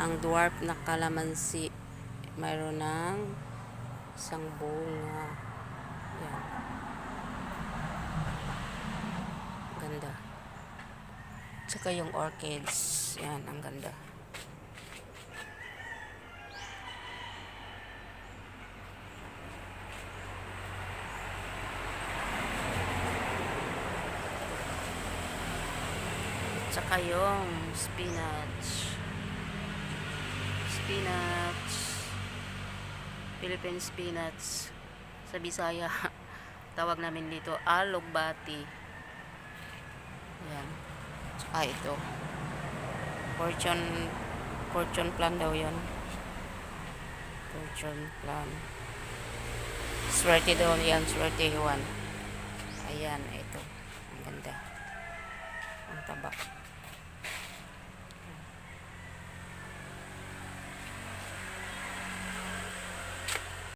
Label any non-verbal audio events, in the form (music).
Ang dwarf na kalamansi. Mayroon ng isang bunga. Yan. Ganda. Tsaka yung orchids. Yan, ang ganda. Tsaka yung spinach. Spinach. Philippine spinach. Sa Bisaya, (laughs) tawag namin dito alugbati. Yan. Tsaka ito. Fortune fortune plan daw yan. Fortune plan. Swerte daw yan. Swerte Juan. Ayan, ito. Ang ganda. Ang taba.